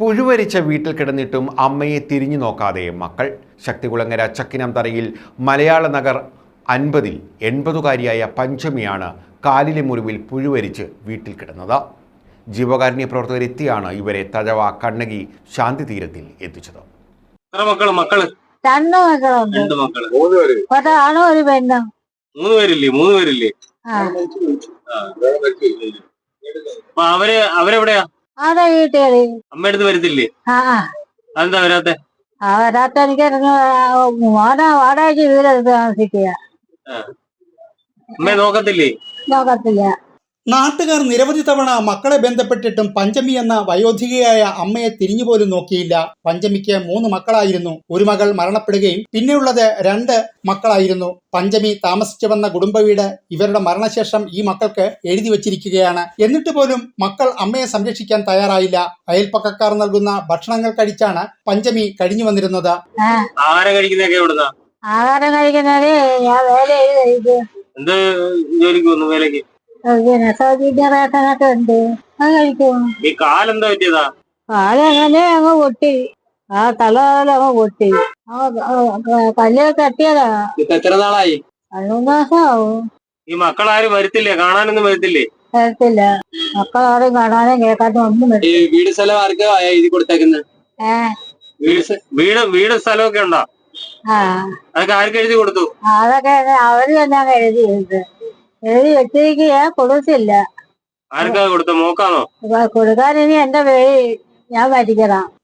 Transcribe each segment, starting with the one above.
പുഴുവരിച്ച വീട്ടിൽ കിടന്നിട്ടും അമ്മയെ തിരിഞ്ഞു നോക്കാതെ മക്കൾ. ശക്തികുളങ്ങര ചക്കിനം തറയിൽ മലയാള നഗർ അൻപതിൽ എൺപതുകാരിയായ പഞ്ചമിയാണ് കാലിലെ മുറിവിൽ പുഴുവരിച്ച് വീട്ടിൽ കിടന്നത്. ജീവകാരുണ്യ പ്രവർത്തകരെത്തിയാണ് ഇവരെ തഴവ കണ്ണകി ശാന്തി തീരത്തിൽ എത്തിച്ചത്. എത്ര മക്കൾ മക്കൾ? രണ്ട് മക്കളുണ്ട്. രണ്ട് മക്കൾ. ഒരാണും ഒരു പെണ്ണും. മൂന്ന് പേരില്ലേ? മൂന്ന് പേരില്ലേ? അപ്പൊ അവർ അവരെവിടെയാ? ആടെ വീട്ടുകാര് അമ്മ അടുത്ത് വരത്തില്ലേ അതെന്താ വരാത്തെ? ആ വരാത്ത എനിക്ക് മോനെ വാടകയ്ക്ക് വീടെടുത്ത് താമസിക്കുക അമ്മയെ നോക്കത്തില്ലേ? നോക്കത്തില്ല. നാട്ടുകാർ നിരവധി തവണ മക്കളെ ബന്ധപ്പെട്ടിട്ടും പഞ്ചമി എന്ന വയോധികയായ അമ്മയെ തിരിഞ്ഞുപോലും നോക്കിയില്ല. പഞ്ചമിക്ക് മൂന്ന് മക്കളായിരുന്നു. ഒരു മകൾ മരണപ്പെടുകയും പിന്നെയുള്ളത് രണ്ട് മക്കളായിരുന്നു. പഞ്ചമി താമസിച്ചു വന്ന കുടുംബ വീട് ഇവരുടെ മരണശേഷം ഈ മക്കൾക്ക് എഴുതി വച്ചിരിക്കുകയാണ്. എന്നിട്ട് പോലും മക്കൾ അമ്മയെ സംരക്ഷിക്കാൻ തയ്യാറായില്ല. അയൽപ്പക്കക്കാർ നൽകുന്ന ഭക്ഷണങ്ങൾ കഴിച്ചാണ് പഞ്ചമി കഴിഞ്ഞു വന്നിരുന്നത്. ആഹാരം ആഹാരം കഴിക്കുന്നത് ഞാൻ വേല എന്ത് ജോലിക്ക് വന്നു? വേലക്ക് പിന്നെ സൗജന്യ റേഷനൊക്കെ ഉണ്ട്. അത് കഴിക്കും? ഈ കാലെന്താ പറ്റിയതാ? കാലങ്ങനെ അങ്ങ് പൊട്ടി. ആ തല അങ്ങ് പൊട്ടി. പല്ല് തട്ടിയതാ. ഇപ്പൊ എത്ര നാളായി? രണ്ടു മാസമാവും ഈ മക്കളാരും വരുത്തില്ലേ? കാണാനൊന്നും വരുത്തില്ലേ? വരത്തില്ല. മക്കളാരും കാണാനും കേൾക്കാനും ഒന്നും ഈ വീട് സ്ഥലം ആർക്കാ എഴുതി കൊടുത്തേക്കുന്നത് ഏ? വീട് സ്ഥ- വീട് വീട് സ്ഥലമൊക്കെ ഉണ്ടോ? ആ. അതൊക്കെ ആർക്ക് എഴുതി കൊടുത്തു? അതൊക്കെ അവർ തന്നെ അങ്ങ് എഴുതി വെച്ചത് എഴുതി വെച്ചിരിക്കുക കൊടുത്തില്ല. ആർക്കാ കൊടുത്ത? മോക്കാണോ? അപ്പൊ കൊടുക്കാൻ ഇനി എന്റെ പേര് ഞാൻ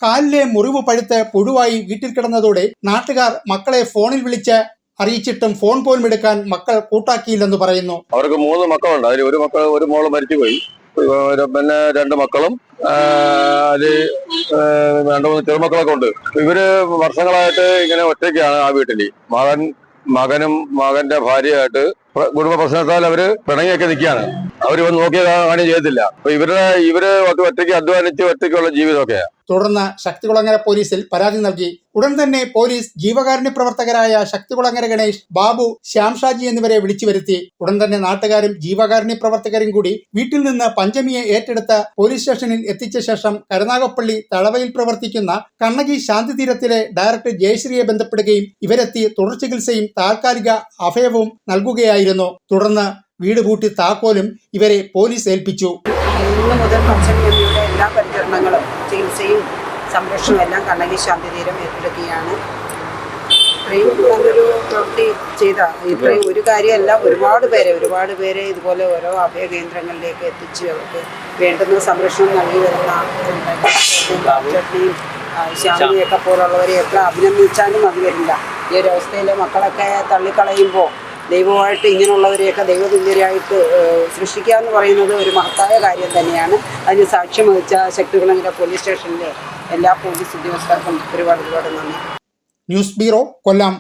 കാലിലെ മുറിവ് പഴുത്ത് പുഴുവായി വീട്ടിൽ കിടന്നതോടെ നാട്ടുകാർ മക്കളെ ഫോണിൽ വിളിച്ച് അറിയിച്ചിട്ടും ഫോൺ പോലും എടുക്കാൻ മക്കൾ കൂട്ടാക്കിയില്ലെന്ന് പറയുന്നു. അവർക്ക് മൂന്ന് മക്കളുണ്ട്. അതിൽ ഒരു മക്കൾ ഒരു മോൾ മരിച്ചുപോയി. പിന്നെ രണ്ട് മക്കളും അതിൽ രണ്ടു മൂന്ന് ചെറുമക്കളൊക്കെ ഉണ്ട്. ഇവർ വർഷങ്ങളായിട്ട് ഇങ്ങനെ ഒറ്റയ്ക്കാണ് ആ വീട്ടിൽ. മകൻ മകനും മകന്റെ ഭാര്യയായിട്ട് കുടുംബ പ്രശ്നത്താൽ അവർ പിണങ്ങിയൊക്കെ നിൽക്കുകയാണ്. അവർ നോക്കിയ കാര്യം ചെയ്യത്തില്ല. അപ്പൊ ഇവരുടെ ഇവർ ഒറ്റയ്ക്ക് അധ്വാനിച്ച് ഒറ്റയ്ക്കുള്ള ജീവിതമൊക്കെയാ തുടർന്ന് ശക്തികുളങ്ങര പോലീസിൽ പരാതി നൽകി. ഉടൻ തന്നെ പോലീസ് ജീവകാരുണ്യ പ്രവർത്തകരായ ശക്തികുളങ്ങര ഗണേഷ് ബാബു ശ്യാം ഷാജി എന്നിവരെ വിളിച്ചു വരുത്തി. ഉടൻ തന്നെ നാട്ടുകാരും ജീവകാരുണ്യ പ്രവർത്തകരും കൂടി വീട്ടിൽ നിന്ന് പഞ്ചമിയെ ഏറ്റെടുത്ത് പോലീസ് സ്റ്റേഷനിൽ എത്തിച്ച ശേഷം കരുനാഗപ്പള്ളി തളവയിൽ പ്രവർത്തിക്കുന്ന കണ്ണകി ശാന്തി തീരത്തിലെ ഡയറക്ടർ ജയശ്രീയെ ബന്ധപ്പെടുകയും ഇവരെത്തി തുടർ ചികിത്സയും താൽക്കാലിക അഭയവും നൽകുകയായിരുന്നു. തുടർന്ന് വീട് പൂട്ടി താക്കോലും ഇവരെ പോലീസ് ഏൽപ്പിച്ചു. ഇന്ന് മുതൽ പഞ്ചമിയുടെ എല്ലാ പരിചരണങ്ങളും ചികിത്സയും സംരക്ഷണവും എല്ലാം കണ്ണകി ശാന്തിതീരം ഏറ്റെടുക്കുകയാണ്. ഇത്രയും പ്രവൃത്തി ചെയ്ത ഇത്രയും ഒരു കാര്യമല്ല ഒരുപാട് പേരെ ഒരുപാട് പേരെ ഇതുപോലെ ഓരോ അഭയ കേന്ദ്രങ്ങളിലേക്ക് എത്തിച്ച് അവർക്ക് വേണ്ടുന്ന സംരക്ഷണം നൽകി വരുന്ന ശാന്തിയൊക്കെ പോലുള്ളവരെയൊക്കെ അഭിനന്ദിച്ചാലും അത് വരില്ല. ഈ ഒരു അവസ്ഥയിൽ മക്കളൊക്കെ തള്ളിക്കളയുമ്പോൾ ദൈവമായിട്ട് ഇങ്ങനെയുള്ളവരെയൊക്കെ ദൈവതുല്യരായിട്ട് സൃഷ്ടിക്കുക എന്ന് പറയുന്നത് ഒരു മഹത്തായ കാര്യം തന്നെയാണ്. അതിന് സാക്ഷ്യം വഹിച്ച ശക്തികുളങ്ങര പോലീസ് സ്റ്റേഷനിലെ എല്ലാ പോലീസ് ഉദ്യോഗസ്ഥർക്കും ഒരുപാട് ഒരുപാട് നന്ദി. News bureau Kollam.